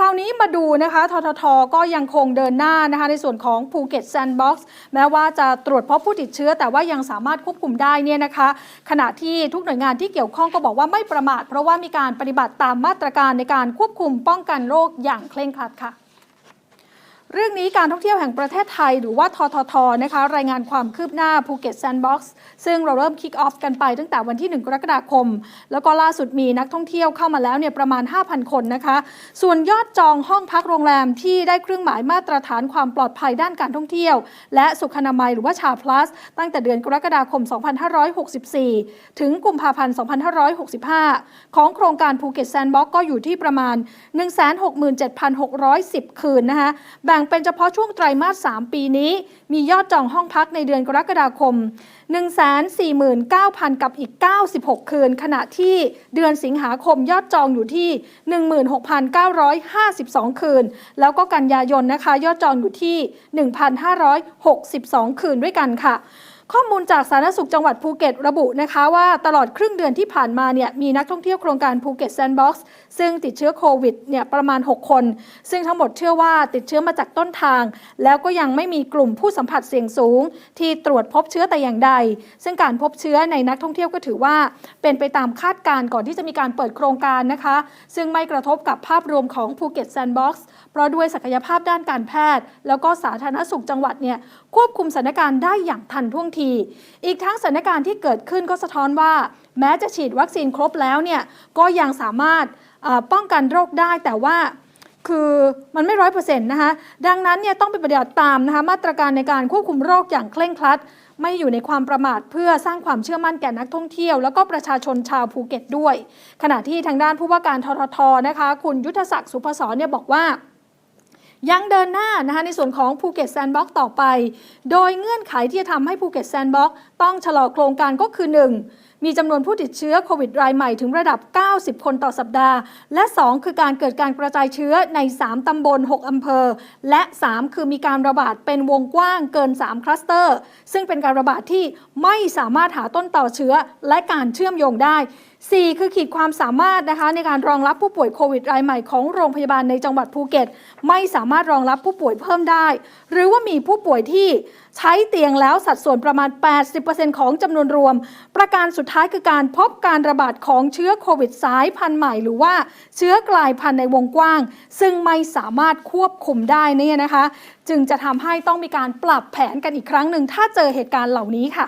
คราวนี้มาดูนะคะทททก็ยังคงเดินหน้านะคะในส่วนของภูเก็ตแซนด์บ็อกซ์แม้ว่าจะตรวจพบผู้ติดเชื้อ แต่ว่ายังสามารถควบคุมได้เนี่ยนะคะ ขณะที่ทุกหน่วยงานที่เกี่ยวข้องก็บอกว่าไม่ประมาท เพราะว่ามีการปฏิบัติตามมาตรการในการควบคุมป้องกันโรคอย่างเคร่งครัดค่ะ เรื่องนี้การท่องเที่ยวแห่งประเทศไทยหรือว่าทททนะคะรายงานความคืบหน้าภูเก็ตแซนด์บ็อกซ์ซึ่งเราเริ่มคิกออฟกันไปตั้งแต่วันที่ 1 กรกฎาคม แล้วก็ล่าสุดมีนักท่องเที่ยวเข้ามาแล้วเนี่ยประมาณ 5,000 คนนะคะ ส่วนยอดจองห้องพักโรงแรมที่ได้เครื่องหมายมาตรฐานความปลอดภัยด้านการท่องเที่ยว และสุขนามัยหรือว่าชาพลัส ตั้งแต่เดือนกรกฎาคม 2564 ถึงกุมภาพันธ์ 2565 ของโครงการภูเก็ตแซนด์บ็อกซ์ก็อยู่ที่ประมาณ 167,610 คืนนะคะแบ่งเป็นเฉพาะช่วงไตรมาส 3 ปีนี้ มียอดจองห้องพักในเดือนกรกฎาคม 149,000 กับอีก 96 คืน ขณะที่เดือนสิงหาคมยอดจองอยู่ที่ 16,952 คืน แล้วก็กันยายนนะคะ ยอดจองอยู่ที่ 1,562 คืนด้วยกันค่ะ ข้อมูลจากสาธารณสุขจังหวัดภูเก็ตระบุนะคะว่าตลอดครึ่งเดือนที่ผ่านมาเนี่ยมีนักท่องเที่ยวโครงการภูเก็ตแซนด์บ็อกซ์ซึ่งติดเชื้อโควิดเนี่ยประมาณ 6 คน ซึ่งทั้งหมดเชื่อว่าติดเชื้อมาจากต้นทาง แล้วก็ยังไม่มีกลุ่มผู้สัมผัสเสี่ยงสูง ที่ตรวจพบเชื้อแต่อย่างใด ซึ่งการพบเชื้อในนักท่องเที่ยวก็ถือว่า เป็นไปตามคาดการณ์ก่อนที่จะมีการเปิดโครงการนะคะ ซึ่งไม่กระทบกับภาพรวมของภูเก็ตแซนด์บ็อกซ์เพราะด้วยศักยภาพด้านการแพทย์ แล้วก็สาธารณสุขจังหวัดเนี่ยควบคุมสถานการณ์ได้อย่างทันท่วงทีอีกทั้งสถานการณ์ที่เกิดขึ้นก็สะท้อนว่า แม้จะฉีดวัคซีนครบแล้วเนี่ยก็ยังสามารถป้องกันโรคได้แต่ว่าคือมันไม่ร้อยเปอร์เซ็นต์นะคะดังนั้นเนี่ยต้องไปปฏิบัติตามนะคะมาตรการในการควบคุมโรคอย่างเคร่งครัด ไม่อยู่ในความประมาทเพื่อสร้างความเชื่อมั่นแก่นักท่องเที่ยว แล้วก็ประชาชนชาวภูเก็ตด้วย ขณะที่ทางด้านผู้ว่าการทททนะคะ คุณยุทธศักดิ์สุพศรเนี่ยบอกว่า ยังเดินหน้านะคะในส่วนของภูเก็ตแซนด์บ็อกต่อไป โดยเงื่อนไขที่จะทำให้ภูเก็ตแซนด์บ็อกต้องชะลอโครงการก็คือ 1. มีจำนวนผู้ติดเชื้อโควิดรายใหม่ถึงระดับ 90 คนต่อสัปดาห์ และ 2 คือการเกิดการกระจายเชื้อใน 3 ตำบล 6 อำเภอ และ 3 คือมีการระบาดเป็นวงกว้างเกิน 3 คลัสเตอร์ ซึ่งเป็นการระบาดที่ไม่สามารถหาต้นต่อเชื้อและการเชื่อมโยงได้ 4 คือขีดความสามารถนะคะในการรองรับผู้ป่วยโควิดรายใหม่ของโรงพยาบาลในจังหวัดภูเก็ต ไม่สามารถรองรับผู้ป่วยเพิ่มได้ หรือว่ามีผู้ป่วยที่ใช้เตียงแล้วสัดส่วนประมาณ 80%ของจำนวนรวม ประการสุดท้ายคือการพบการระบาดของเชื้อโควิดสายพันธุ์ใหม่ หรือว่าเชื้อกลายพันธุ์ในวงกว้าง ซึ่งไม่สามารถควบคุมได้เนี่ยนะคะ จึงจะทำให้ต้องมีการปรับแผนกันอีกครั้งหนึ่งถ้าเจอเหตุการณ์เหล่านี้ค่ะ